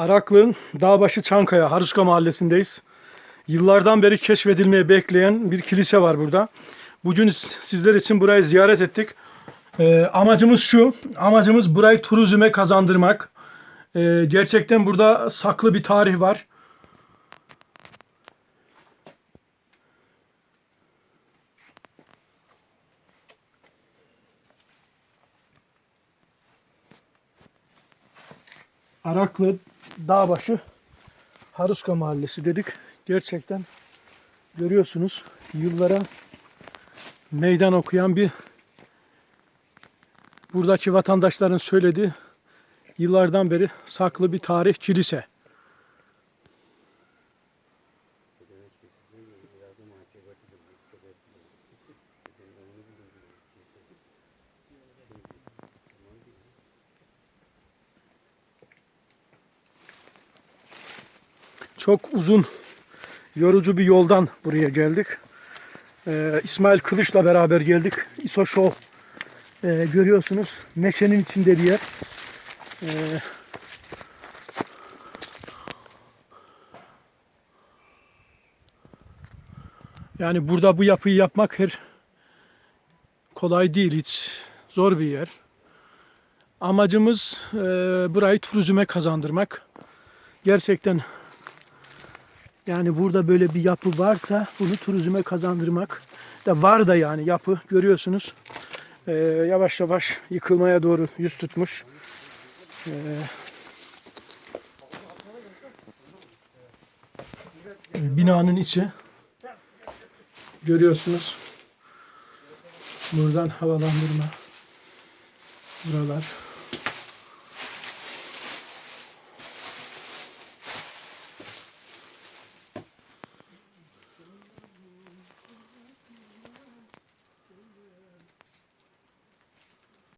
Araklı'nın Dağbaşı Çankaya Haruska Mahallesi'ndeyiz. Yıllardan beri keşfedilmeye bekleyen bir kilise var burada. Bugün sizler için burayı ziyaret ettik. Ee, amacımız şu, amacımız burayı turizme kazandırmak. Ee, gerçekten burada saklı bir tarih var. Araklı Dağbaşı Haruska Mahallesi dedik. Gerçekten görüyorsunuz yıllara meydan okuyan bir buradaki vatandaşların söylediği yıllardan beri saklı bir tarih kilise. Çok uzun, yorucu bir yoldan buraya geldik. Ee, İsmail Kılıç'la beraber geldik. İso Show ee, görüyorsunuz. Meşenin içinde bir yer. Ee, yani burada bu yapıyı yapmak her kolay değil. Hiç zor bir yer. Amacımız e, burayı turizme kazandırmak. Gerçekten yani burada böyle bir yapı varsa bunu turizme kazandırmak da var da yani yapı görüyorsunuz. Ee, yavaş yavaş yıkılmaya doğru yüz tutmuş. Ee, binanın içi görüyorsunuz. Buradan havalandırma buralar.